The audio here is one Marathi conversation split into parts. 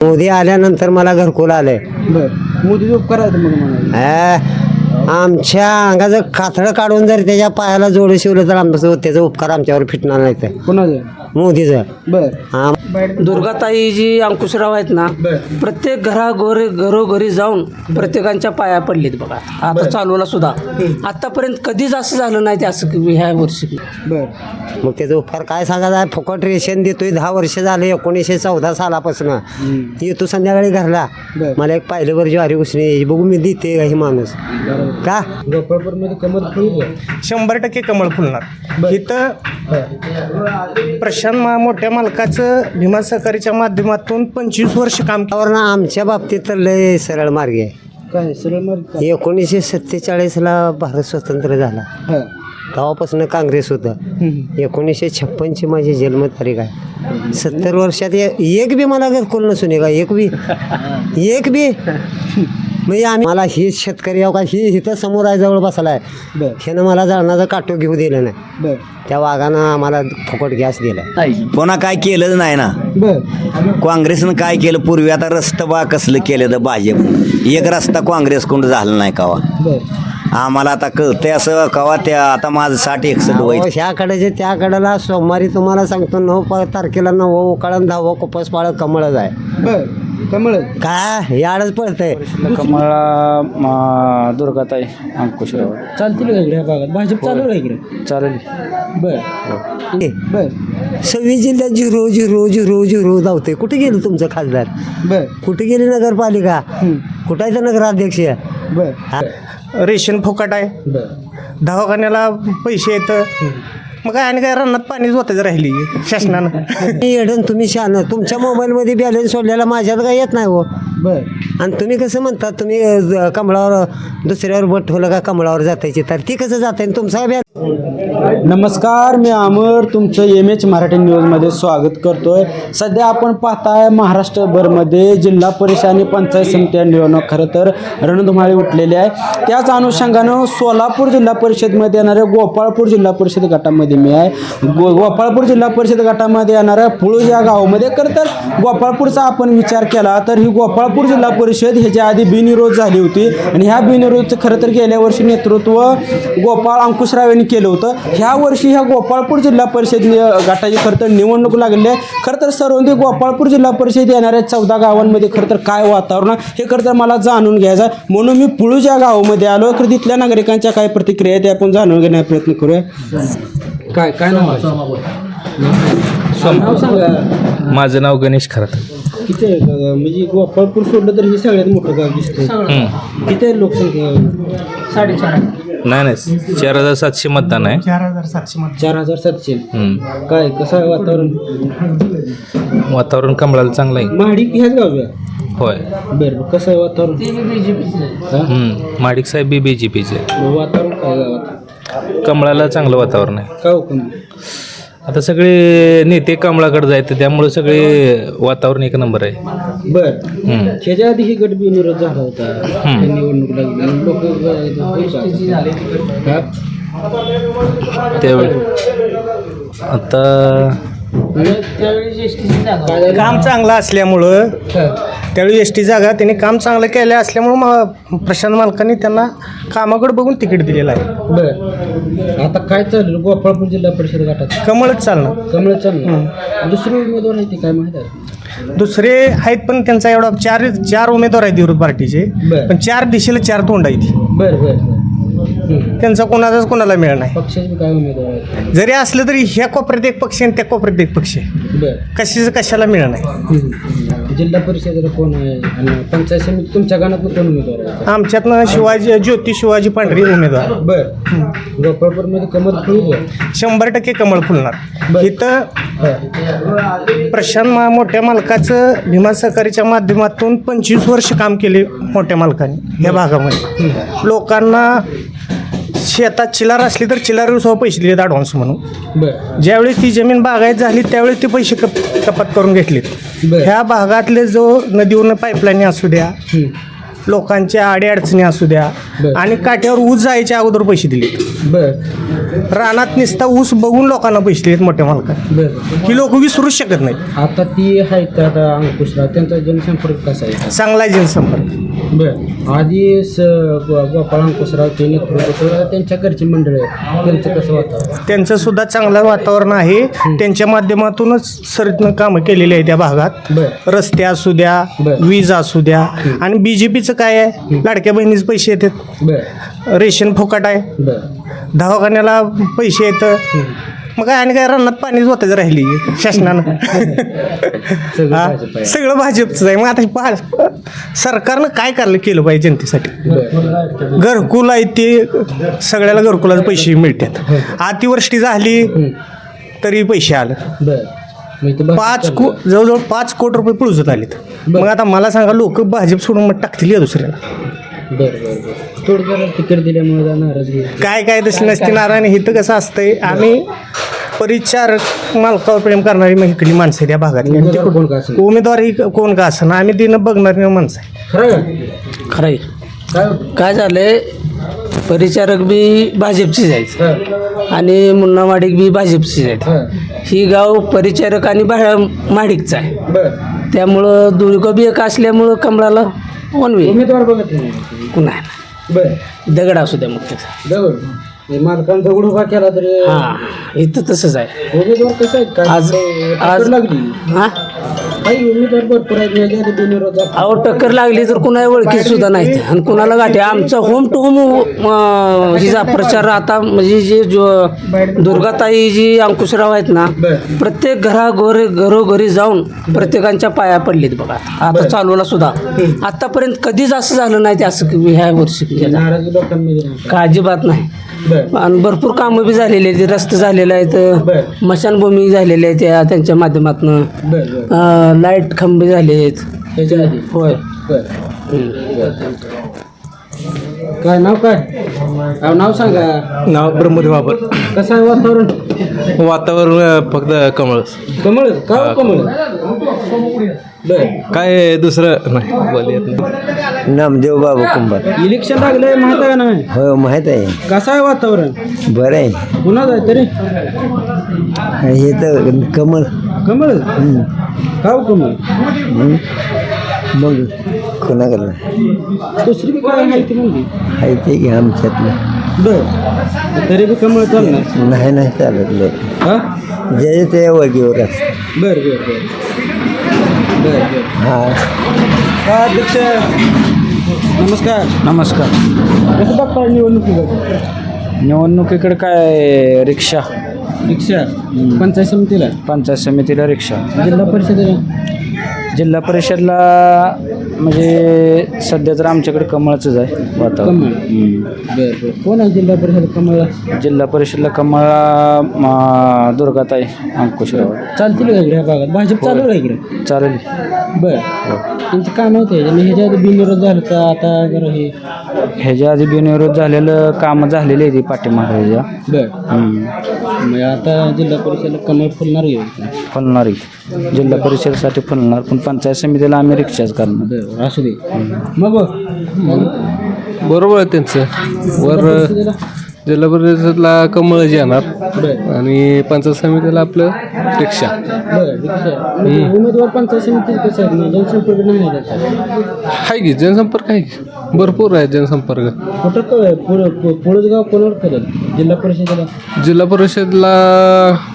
मोदी आल्यानंतर मला घरकुल आलंय. बर. मोदीचे उपकार आहेत मग म्हणाले अ, आमच्या अंगाचं कातडं काढून जर त्याच्या पायाला जोड शिवलं तर आमचं त्याचा उपकार आमच्यावर फिटणार नाही तर कोणाचं? मोदीचं. बर. दुर्गाताई जी अंकुशराव आहेत ना बर. प्रत्येक घराघरी घरोघरी जाऊन प्रत्येकांच्या पाया पडलेत बघा. आता चालूला सुद्धा. आतापर्यंत कधीच असं झालं नाही ते असं की ह्या वर्षी. बर. मग त्याचा उपकार काय सांगायचा फुकट रेशन देतोय. दहा वर्ष झाले एकोणीसशे चौदा सालापासून. येतो संध्याकाळी घरला. बर. मला एक पाहिल्यावर ज्वारी उसणे यायची. बघू मी देते का हे माणूस? का? शंभर टक्के कमळ फुलणार. इथं प्रशांत मा मोठ्या मालकाचं भीमा सहकारीच्या माध्यमातून पंचवीस वर्ष काम ना आमच्या बाबतीत तर लय सरळ मार्ग आहे. काय सरळ मार्ग काय? एकोणीसशे सत्तेचाळीसला भारत स्वतंत्र झाला. हा. तेव्हापासून काँग्रेस होतं. हम्म. एकोणीसशे छप्पनची माझी जन्मतारीख आहे. सत्तर वर्षात ए- एक बी मला घरकुल नसून का एक बी? एक बी? म्हणजे आम्ही मला ही शेतकरी अहो का ही इथं समोर आहे जवळ बसला आहे बर. ह्यानं मला जळणाचा काटो घेऊ दिलं नाही. बर. त्या वाघानं आम्हाला फुकट गॅस दिला. पुन्हा काय केलंच नाही ना. बर. काँग्रेसनं काय केलं पूर्वी आता रस्ता बा कसलं केलं तर भाजप. एक रस्ता काँग्रेसकडून झाला नाही कवा. बर. आम्हाला आता कळतंय असं कवा त्या आता माझं साठ एकसष्ट वय अहो, ह्या कडेचे त्या कडेला सोमवारी तुम्हाला सांगतो नऊ प- तारखेला नऊ कळण दहावं कुपस पाळ कमळच आहे बर. कमळ. काय याडच पडतंय. कमळा दुर्गाताई अंकुशराव. चालतील का इकडे भागात? भाजप चालू आहे इकडे. चालेल. बर. बर. सव्वीस जिल्ह्यात झिरो झिरो झिरो झिरो धावते कुठे गेलं तुमचं खासदार? बर. कुठे गेली नगरपालिका. कुठं आहे तर नगराध्यक्ष? बर. हा? रेशन फुकट आहे. बर. दवाखान्याला पैसे येतं. मग काय आणि काय रन्नात पाणीच होतच राहिली शासनानं. मी येडन तुम्ही शान तुमच्या मोबाईलमध्ये बॅलन्स सोडलेला माझ्यात काय येत नाही हो. बर. आणि तुम्ही कसं म्हणता तुम्ही अ, कमळावर दुसऱ्यावर बोट ठेवलं का कमळावर जातायची? तर ती कसं जाते तुमचा बॅ नमस्कार मी अमर तुमचं एम एच मराठी न्यूजमध्ये स्वागत करतोय. सध्या आपण पाहताय महाराष्ट्रभरमध्ये जिल्हा परिषद आणि पंचायत समित्या निवडणूक खरं तर रणधुमाळी उठलेली आहे त्याच अनुषंगानं सोलापूर जिल्हा परिषदमध्ये येणाऱ्या गोपाळपूर जिल्हा परिषद गटामध्ये मी आहे. गो गोपाळपूर जिल्हा परिषद गटामध्ये येणाऱ्या पुळू या गावामध्ये. खरं तर गोपाळपूरचा आपण विचार केला तर ही गोपाळपूर जिल्हा परिषद ह्याच्या आधी बिनविरोध झाली होती. आणि ह्या बिनविरोधचं खरं तर गेल्या वर्षी नेतृत्व गोपाळ अंकुशराव यांनी केलं होतं. ह्या वर्षी ह्या गोपाळपूर जिल्हा परिषद गटाची खरं तर निवडणूक लागलेली आहे. खरं तर सर्वांनी गोपाळपूर जिल्हा परिषद येणाऱ्या चौदा गावांमध्ये खरं तर काय वातावरण आहे हे खरं तर मला जाणून घ्यायचं आहे. म्हणून मी पुळूज या गावामध्ये आलो. खरं तिथल्या नागरिकांच्या काय प्रतिक्रिया आहेत ते आपण जाणून घेण्याचा प्रयत्न करूया. काय काय नाव नाव सांगा. माझं नाव गणेश खरात. किती आहे? ग- म्हणजे गोपाळपूर सोडलं तर हे सगळ्यात मोठं गाव दिसतंय. किती आहे लोकसंख्या? साडेचार नाही नाही. चार हजार सातशे मतदान आहे. चार हजार सातशे मध्ये चार हजार सातशे. हम्म. काय कसं आहे वातावरण? वातावरण कमळाला चांगलं आहे. महाडी ह्याच गावच्या होय. बरं कसं आहे वातावरण? हा? हम्म. माडिक साहेब बी बी जे पीचे वातावरण काय गावात? कमळाला चांगलं वातावरण आहे. का हो आता सगळे नेते कमळाकडे जायचं त्यामुळे सगळे वातावरण एक नंबर आहे. बर. हम्म. ह्याच्या आधी ही गट बिनविरोध झाला होता. हम्म. निवडणूक लागली लोक त्यावेळी. आता काम चांगलं असल्यामुळं त्यावेळी एस टी जागा त्यांनी काम चांगलं केलं असल्यामुळं मा- प्रशांत मालकांनी त्यांना कामाकडे बघून तिकीट दिलेलं आहे. बर. आता काय चाललं? गोपाळपूर जिल्हा परिषद गटात. कमळच चालणार. कमळ चाललं दुसरे उमेदवार आहे ते काय माहीत आहे? दुसरे आहेत पण त्यांचा एवढा चार चार उमेदवार आहेत विरोध पार्टीचे. बरं. पण चार दिशेला चार तोंड आहेत. बर बर. त्यांचा कोणाचाच कोणाला मिळणार नाही. पक्षाचे काय उमेदवार आहेत? जरी असलं तरी ह्या कोपऱ्यात एक पक्ष आणि त्या कोपऱ्यात एक पक्ष कशाचं कशाला मिळणार नाही. जिल्हा परिषदेला कोण आहे? आणि पंचायत समिती तुमच्या गाण्यात कोण उमेदवार आहे? आमच्यातनं शिवाजी ज्योती शिवाजी पांढरी उमेदवार. बर. गोपाळपूरमध्ये कमल फुल शंभर टक्के कमळ फुलणार. इथं प्रशांत मा मोठ्या मालकाचं भीमा सहकारीच्या माध्यमातून पंचवीस वर्ष काम केले मोठ्या मालकाने या भागामध्ये. लोकांना शेतात चिलार असली तर चिलारीवर सुद्धा पैसे दिलेत ॲडव्हान्स म्हणून बर ज्यावेळी ती जमीन बागायत झाली त्यावेळी ते पैसे कप कपात करून घेतलेत बरं. ह्या भागातले जो नदीवरून पाईपलाईन असू द्या हम्म. लोकांच्या अडीअडचणी असू द्या बरं. आणि काट्यावर ऊस जायच्या अगोदर पैसे दिले. बर. रानात निसता ऊस बघून लोकांना पैसे दिलेत मोठ्या मालकाने. बर. ही लोक विसरूच शकत नाहीत. आता ती आहेत आता अंकुशराव त्यांचा जनसंपर्क कसा आहे? चांगला आहे जनसंपर्क. बर. आधी स गो- गोपाळ अंकुशराव ते नेतृत्व. त्यांच्या घरची मंडळ आहे त्यांचं कसं वातावरण? त्यांचं सुद्धा चांगलं वातावरण आहे. त्यांच्या माध्यमातूनच सरतनं कामं केलेली आहे त्या भागात. बर. रस्ते असू द्या बरं. वीज असू द्या आणि बी पीचं काय आहे? लाडक्या बहिणीचे पैसे येतात. रेशन फुकट आहे. दवाखान्याला पैसे येतं. मग काय आणि काय रानात पाणी होतच राहिली. शासनानं. सगळं हा? भाजपचं आहे. मग आता पहा, सरकारनं काय करलं केलं पाहिजे जनतेसाठी? घरकुल आहे ते. सगळ्याला घरकुलाचे पैसे मिळतात. अतिवृष्टी झाली तरी पैसे आलं. पाच को जवळजवळ पाच कोटी रुपये पुळजत आलेत. मग आता मला सांगा लोक भाजप सोडून मग टाकतील या दुसऱ्याला. काय काय तशी नसती नारायण इथं कसं असतंय आम्ही परिचारक मालकावर प्रेम करणारी मग इकडली माणसं आहे त्या भागातली आणि उमेदवार ही कोण का असं आम्ही तिनं बघणारी माणसं. आहे. खरं काय? काय झालंय? परिचारक बी भाजपचीच आहेत. आणि मुन्नामाडिक बी भाजपचीच आहेत. हं. गाव परिचारक आणि बाहेर माडिकचं आहे. त्यामुळं दोघं बी एक असल्यामुळं कमळाला वनवे उमेदवार बघत नाही. नाही दगड असू द्या मग त्याचा. हे मालकानं दगड उभा केला तरी हा इथं तसंच आहे. उमेदवार कसं काय आज आज लागली? हा? उमेदवार भरपूर आहेत. अहो टक्कर लागली तर कुणा ओळखी सुद्धा नाही आणि कुणाला गाठी आमचा होम टू होम हिचा प्रचार आता म्हणजे जे जो दुर्गाताई जी अंकुशराव आहेत ना बरं. प्रत्येक घरा घरी घरोघरी जाऊन प्रत्येकांच्या पाया पडलीत बघा आता चालूला सुद्धा आतापर्यंत कधीच असं झालं नाही ते असं की ह्या वर्षी. नाराजी लोकांमध्ये नाही. का अजिबात नाही बर. आणि भरपूर कामं बी झालेली आहेत. रस्ते झालेले आहेत. मशानभूमी झालेल्या आहेत त्या त्यांच्या माध्यमातून. बर बर. लाइट खंबे झाले आहेत. आधी? होय. बर. काय नाव काय? अहो, नाव सांगा. नाव ब्रह्मदेव बाबर कसं आहे वातावरण? वातावरण फक्त कमळ कमळ? का हो कमळ. काय दुसरं? नाही. बोल येत नाही नामदेव बाबा कुंभार. इलेक्शन लागलंय माहीत आहे का नाही? हो माहीत आहे. कसं आहे वातावरण? बरं आहे. कुणाच आहे तरी. हे तर कमल कमळ? का हो कमळ? मग कोणाकडलं दुसरी बी काय माहिती म्हणली? आहे ते की आमच्यातलं. बर. तरी बी कमळ चालणार. नाही नाही चालत नाही हा? जे ते वगीवर असतं. बर बर बर. हा अध्यक्ष? नमस्कार. नमस्कार. कसं बघता निवडणुकीकडे निवडणुकीकडे काय? रिक्षा रिक्षा? पंचायत समितीला. पंचायत समितीला रिक्षा. जिल्हा परिषदेला. जिल्हा परिषदला म्हणजे सध्या तर आमच्याकडे कमळचंच आहे वातावरण. कमळ. बर बर. कोण आहे जिल्हा परिषद कमळला जिल्हा परिषदला कमळा म, दुर्गाताई अंकुशराव चालतील का इकडे भागात? भाजप चालू आहे इकडे? चालेल. बर. त्यांचं काम होते आणि ह्याच्या आधी बिनविरोध झालं तर आता जरा हे ह्याच्या आधी बिनविरोध झालेलं कामं झालेली आहे ती पाठीमागे ह्याच्या. बर. हम्म. मग आता जिल्हा परिषदला कमळ फुलणार आहे फुलणारी जिल्हा परिषदेसाठी फुलणार पण पंचायत समितीला आम्ही रिक्षाच करणार. बर असू दे. मग बघ. बरोबर आहे त्यांचं. वर जिल्हा परिषदला कमळ येणार आणि पंचायत समितीला आपलं रिक्षा. म्हणजे उमेदवार पंचायत समिती कसं आहे? ना जनसंपर्क नाही आहे त्याचा. आहे की जनसंपर्क आहे की? भरपूर आहे जनसंपर्क. कुठं क- पुढं पुळजगाव कोणावर करेल जिल्हा परिषदेला? जिल्हा परिषदला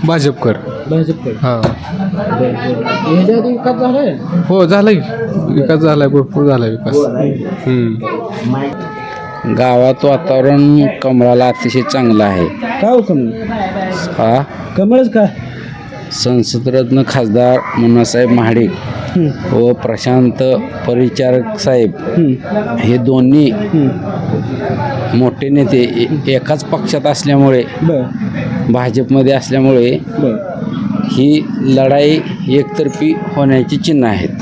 भाजपकर. भाजपकडे हां. ह्याच्या आधी विकास झालाय? हो झालाय की. विकास झालाय भरपूर झालाय विकास. हम्म. गावात वातावरण कमळाला अतिशय चांगलं आहे. का हो कमळ? हा कमळच का संसदरत्न खासदार मुन्नासाहेब महाडिक व प्रशांत परिचारक साहेब हे दोन्ही मोठे नेते ए- एकाच पक्षात असल्यामुळे बर. भाजपमध्ये असल्यामुळे बर. ही लढाई एकतर्फी होण्याची चिन्ह आहेत.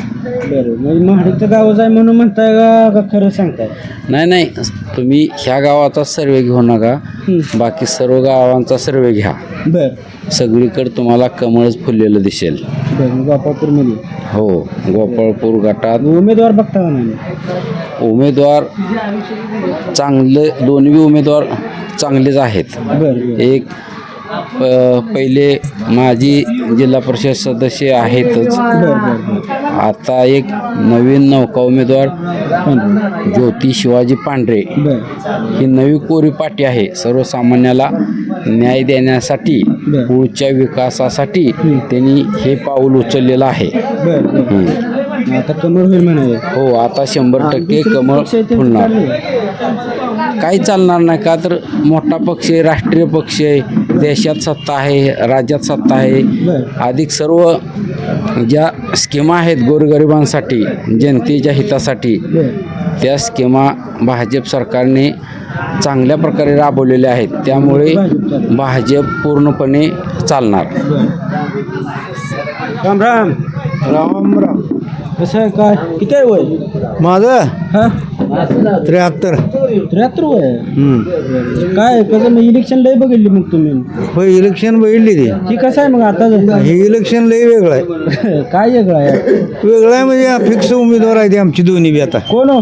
बरं. म्हणजे महाडीचं गावच आहे म्हणून म्हणताय का का खरं सांगताय? नाही नाही. तुम्ही ह्या गावाचा सर्वे घेऊ नका. बाकी सर्व गावांचा सर्वे घ्या. बरं. सगळीकडे तुम्हाला कमळच फुललेलं दिसेल. बरं मग गोपाळपूरमध्ये हो गोपाळपूर गटात. उमेदवार बघता का नाही? उमेदवार चांगले दोन्ही उमेदवार चांगलेच आहेत. बरं एक प पहिले माजी जिल्हा परिषद सदस्य आहेतच. आता एक नवीन नौका उमेदवार ज्योती शिवाजी पांढरे. ही नवी कोरी पाटी आहे. सर्वसामान्याला न्याय देण्यासाठी. पुढच्या विकासासाठी त्यांनी हे पाऊल उचललेलं आहे. आता कमळ होईल म्हणाले हो आता शंभर टक्के कमळ फुलणार. काही चालणार नाही का तर मोठा पक्ष आहे राष्ट्रीय पक्ष आहे देशात सत्ता आहे राज्यात सत्ता आहे. अधिक सर्व ज्या स्कीमा आहेत गोरगरिबांसाठी जनतेच्या हितासाठी त्या स्कीमा भाजप सरकारने चांगल्या प्रकारे राबवलेल्या आहेत. त्यामुळे भाजप पूर्णपणे चालणार. राम राम. राम राम. कसं आहे काय? किती आहे वय? माझं? हा? त्र्याहत्तर. त्र्याहत्तर वय? आहे. काय कसं मग इलेक्शन लय बघितली मग तुम्ही? हो इलेक्शन बघितली ती. की कसं आहे मग आता? हे इलेक्शन लई वेगळं आहे. काय वेगळं आहे? वेगळं आहे म्हणजे फिक्स उमेदवार आहे ते आमची दोन्ही बी आता. कोण हो?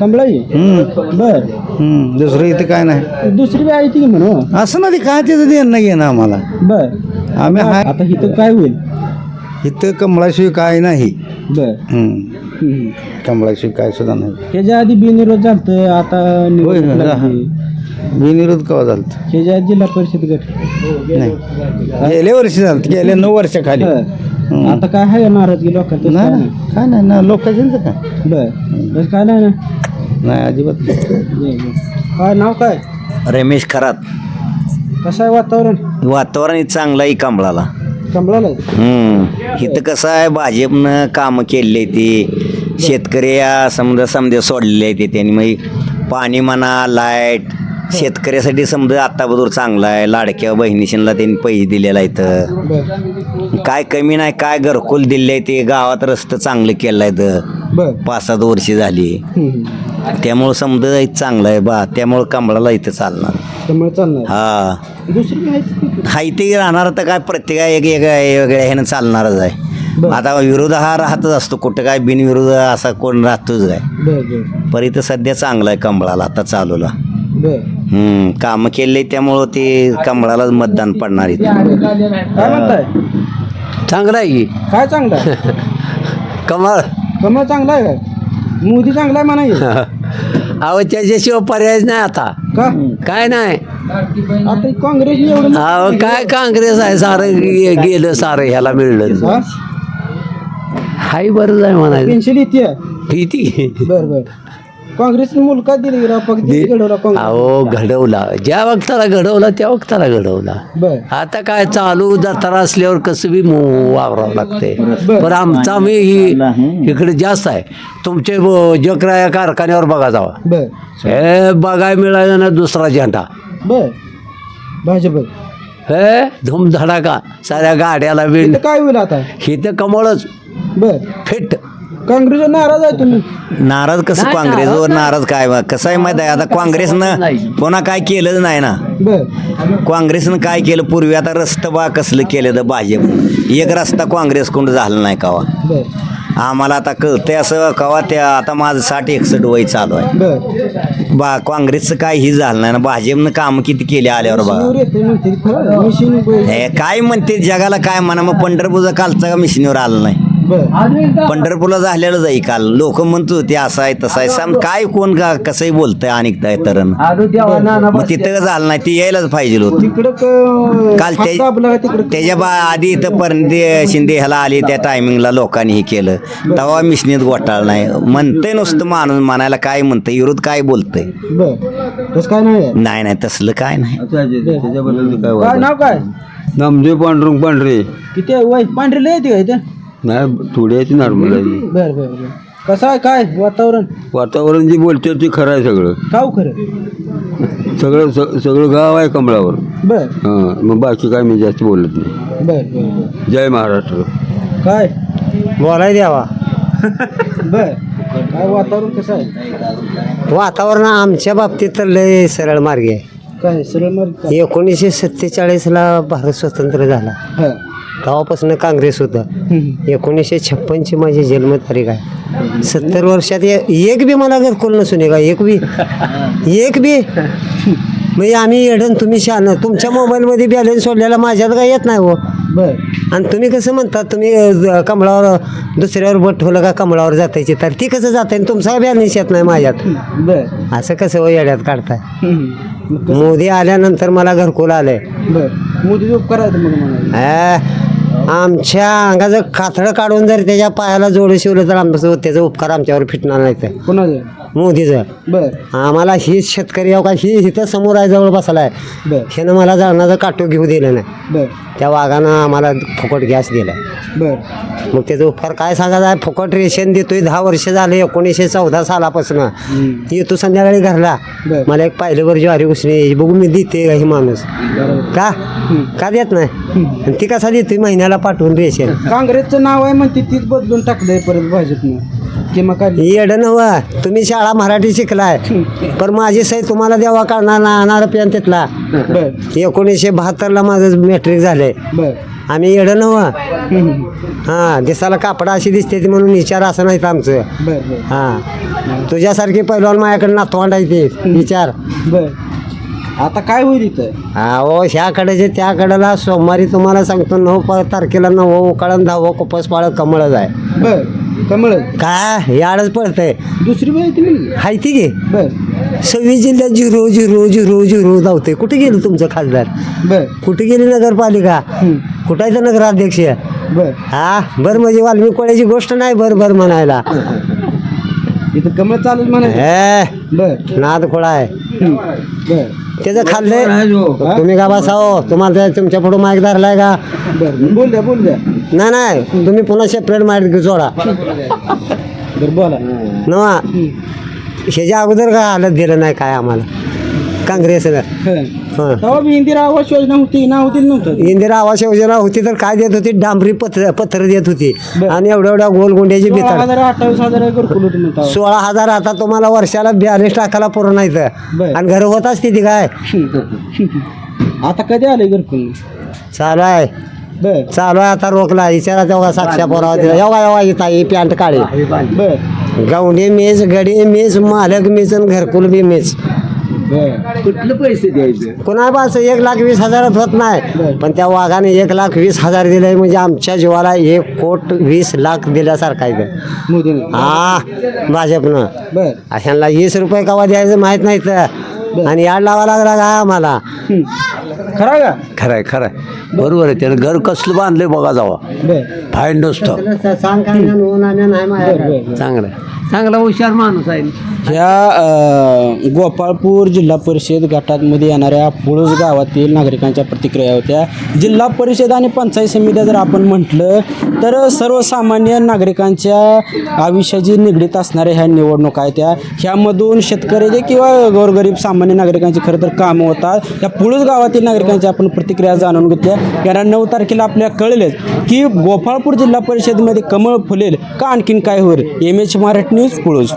कमळाई हम्म. बर. हम्म. दुसरं इथं काय नाही. दुसरी बी आहे ती की म्हणू असं ना ते काय त्याचं देणं घेणं आम्हाला. बर. आम्ही हाय. आता इथं काय होईल? इथं कमळाशिवाय काय नाही. बर. हम्म. हम्म. कमळाशिवाय काय सुद्धा नाही. ह्याच्या आधी बिनविरोध झालत आता होय निवडणूक. लागली. बिनविरोध कवा झालं ह्याच्या आधी जिल्हा परिषद गट. नाही. गेल्या वर्षी झालं गेल्या नऊ वर्षाखाली. हं. आता काय आहे नाराजगी लोकांचं? काय नाही. नाही. काय नाही ना लोकांचं काय? बर. बस काय नाही ना? नाही अजिबात नाही. बरं, बरं. काय नाव काय? रमेश खरात. कसं आहे वातावरण? वातावरण चांगलं आहे कमळाला. कमळाला हम्म. इथं कसं आहे भाजपनं कामं केलेली ती. शेतकरी या समजा समजा सोडलेले आहे ते. त्यांनी मग पाणी म्हणा लाइट शेतकऱ्यासाठी समजा आत्ताबरोबर चांगला आहे. लाडक्या बहिणीशीला त्यांनी पैसे दिलेला आहे बर. काय कमी नाही काय घरकुल दिले आहे ते. गावात रस्तं चांगलं केलं आहे बर. पाच सात वर्षी झाली. त्यामुळं समजा इथं चांगलं आहे बा. त्यामुळं कमळाला इथं चालणार. त्यामुळे चालणार. हा. दुसरी बी आहेत की? हाय ते राहणार तर काय प्रत्येक एक एक वेगळ्या ह्यानं चालणारच आहे. आता विरोध हा राहतच असतो. कुठं काय बिनविरोध असा कोण राहतोच काय. बर बर. पर इथं सध्या चांगलं आहे कमळाला आता चालूला. बर. हम्म कामं केले त्यामुळं ते कमळालाच मतदान पडणार इथं. काय म्हणताय? चांगला आहे की. काय चांगलं आहे? कमळ. कमळ चांगला आहे काय? मोदी चांगला आहे म्हणा अहो त्याच्याशिवाय पर्यायच नाही आता. का? काय नाही. आता काँग्रेसने एवढं अहो काय काँग्रेस आहे? सारं गे- गेलं सारं ह्याला मिळलं. हा? हाय बरंच आहे म्हणायचं. पेन्शन येते किती बर बर. काँग्रेसने मुलगा दिली गेला पक्ष घडवला काँग्रेस. अहो घडवला. ज्या वक्ताला घडवला त्या वक्ताला घडवला. बर. आता काय चालू जत्रा असल्यावर कसं बी मो- वावरावं लागते बरं. पण आमचा आम्ही ही इकडे जास्त आहे. तुमचे ब- जकरा या कारखान्यावर बघा जावा. बर. हे बघाय मिळालं ना दुसरा झेंडा. बर. भाजप हे धुमधडाका साऱ्या गाड्याला विण इथं काय होईल आता? ही तर कमळच. बर. फिट. काँग्रेस नाराज आहे तुम्ही. नाराज कसं काँग्रेसवर? नाराज काय बा? कसं आहे माहिती आहे? आता काँग्रेसनं कोणा काय केलंच नाही ना. बर. काँग्रेसनं काय केलं? पूर्वी आता रस्तं बा कसलं केलं तर भाजप. एक रस्ता काँग्रेसकडून झाला नाही कवा. बर. आम्हाला आता कळतंय असं कवा त्या आता माझं साठ एकसष्ट वय चालू आहे. बर. बा काँग्रेसचं काही ही झालं नाही ना. भाजपनं कामं किती केली आल्यावर बा? मशीन हे काय म्हणते? जगाला काय म्हणा मग पंढरपूरचा कालचा का मिशनीवर आलं नाही? पंढरपूरला झालेलंच आहे काल. लोक म्हणतो ते असं आहे तसं आहे. सम काय कोण का कसंही बोलतंय अनेकदा तरण. मग तिथं झालं नाही ती यायलाच पाहिजे होत. काल ते त्याच्या बा आधी इथं परंदे शिंदे ह्याला आली त्या टायमिंगला लोकांनी हे केलं. तेव्हा मिशनीत घोटाळ नाही. म्हणतंय नुसतं माणूस म्हणायला काय म्हणतंय विरोध काय बोलतंय? बर. तसं काय नाही आहे. नाही नाही तसलं काय नाही. काय नाव काय? नामदेव पांडुरंग पांढरे. किती वय पांढरी लय इथं? नाही थोडी आहे ती नॉर्मल आहे. बर बर बर. कसं आहे काय वातावरण? वातावरण जे बोलते ते खरं आहे सगळं. काव खरं? सगळं स- सगळं गाव आहे कमळावर. बर. हां मग बाकी काय मी जास्त बोलत नाही. बर बर बर. जय महाराष्ट्र. काय? बोलाय द्यावा बर. काय वातावरण कसं आहे? वातावरण आमच्या बाबतीत तर लय सरळ मार्गी आहे. काय सरळ मार्ग काय? एकोणीसशे सत्तेचाळीसला भारत स्वतंत्र झाला. हा. तेव्हापासून काँग्रेस होतं. एकोणीसशे छप्पनची माझी जन्मतारीख आहे. सत्तर वर्षात एक बी मला घरकुल नसून का? एक बी. एक बी. म्हणजे आम्ही येडन तुम्ही शान तुमच्या मोबाईलमध्ये बॅलन्स सोडलेला माझ्यात काय येत नाही हो. बर. आणि तुम्ही कसं म्हणता तुम्ही कमळावर दुसऱ्यावर बोट ठेवलं का कमळावर जातायची? तर ती कसं जाते तुमचा बॅलन्स येत नाही माझ्यात? बर. असं कसं हो येड्यात काढताय? मोदी आल्यानंतर मला घरकुल आलंय. मोदी उपकार आमच्या अंगाचं कातडं काढून जर त्याच्या पायाला जोडं शिवलं तर आमचं त्याचा उपकार आमच्यावर फिटणार नाही तर. कोणाचं? मोदीचं. बर. आम्हाला ही शेतकरी अहो का ही इथं समोर आहे जवळ बसलाय. बर. ह्यानं मला जळणाचं काटो घेऊ दिलं नाही. बर. त्या वाघानं आम्हाला फुकट गॅस दिला. बर. मग त्याचा उपकार काय सांगायचा? आहे फुकट रेशन देतोय दहा वर्ष झाले एकोणीसशे चौदा सालापासून. येतो संध्याकाळी घरला. बर. मला एक पाहिल्यावर ज्वारी उसणी बघू मी देते का ही माणूस? बरोबर. का? का देत नाही? आणि ती कसा देतोय? महिन्याला पाठवून रेशन. काँग्रेसचं नाव आहे म्हणते तीच बदलून टाकलंय परत भाजपनं. येडं नव्हा. तुम्ही शाळा मराठी शिकलाय. पण माझी सही तुम्हाला देवा काढणार ना आणणार पेन तिथला. एकोणीसशे बहात्तरला माझं मॅट्रिक झालंय. आम्ही येडं हम्म. हां दिसाला कापडा अशी दिसते ती म्हणून विचार असं नाहीत आमचं. हां. तुझ्यासारखी पहिलवान माझ्याकडे नातवंड आहे ते. विचार. आता काय होईल इथं? अहो ह्या कडेचे त्या कडेला सोमवारी तुम्हाला सांगतो नऊ तारखेला नवं उकाळण दहावं कुपस पाळ कमळच आहे बर. कमळ. काय याडच पडतंय. दुसरी बाई ती. मुलगी हाय ती घे बर. सव्वीस जिल्ह्यात झिरो झिरो झिरो झिरो धावते कुठे गेलं तुमचं खासदार? बर. कुठे गेली नगरपालिका. कुठं आहे तर नगराध्यक्ष? बर. हा? बरं म्हणजे वाल्मिक कोळ्याची गोष्ट नाही बरं बरं म्हणायला. इथं कमळ चालू म्हणायचं. हे बर. नाद खोळा आहे. बर. त्याचं खाल्लंय तुम्ही का बसावं तुम्हाला त्या तुमच्या पुढं माईक धरलाय का? बर. बोल द्या बोल द्या. नाही नाही. तुम्ही पुन्हा सेपरेट माईक सोडा बर बोला. नवा. ह्याच्या अगोदर काय हालत दिलं नाही काय आम्हाला? हं. हं. तेव्हा बी इंदिरा आवास योजना होती ना होती नव्हतं? इंदिरा आवास योजना होती तर काय देत होती? डांबरी पत्र पत्र देत होती. आणि एवढ्या एवढ्या गोलगोंड्याची सोळा हजार अठ्ठावीस हजार घरकुल होती म्हणता. सोळा हजार आता तुम्हाला वर्षाला बॅलेन्स टाकायला पुरं नाही तर बरं. आणि घर होत असते ती काय? आता कधी आले घरकुल? चालू आहे. बर. चालू आहे आता रोखला. विचारा तेव्हा साक्षा पोरावा दिला. एवढा एवढा येत आहे पॅन्ट काळी बर गवंडी मेज गडी मेज मालक मेज आणि घरकुल बी बर कुठलं पैसे द्यायचे? कुणा पास एक लाख वीस हजारात होत नाही. पण त्या वाघाने एक लाख वीस हजार दिले म्हणजे आमच्या जीवाला एक कोट वीस लाख दिल्यासारखं आहे हा भाजपनं. बर. ह्यांना वीस रुपये कवा द्यायचं माहीत नाही तर. आणि याड लावा लागला का आम्हाला? हं. खरा का? खरंय खरंय. बरोबर आहे त्यानं घर कसलं बांधलंय बघा जावा. फाईन नसतं. सांग काय नाही बर बर चांगलं चांगला हुशार माणूस आहे. ह्या अ, गोपाळपूर जिल्हा परिषद गटामध्ये येणाऱ्या पुळूस गावातील नागरिकांच्या प्रतिक्रिया होत्या. जिल्हा परिषद आणि पंचायत समित्या जर आपण म्हटलं तर सर्वसामान्य नागरिकांच्या आयुष्याची निगडीत असणाऱ्या ह्या निवडणुका आहेत त्या. ह्यामधून शेतकऱ्याचे किंवा गोरगरीब सामान्य नागरिकांची खरं तर कामं होतात. त्या पुळूस गावातील नागरिकांच्या आपण प्रतिक्रिया जाणून घेतल्या. कारण नऊ तारखेला आपल्याला कळलेच की गोपाळपूर जिल्हा परिषदेमध्ये कमळ फुलेल का आणखीन काय होईल? M H Marathi news पुळूस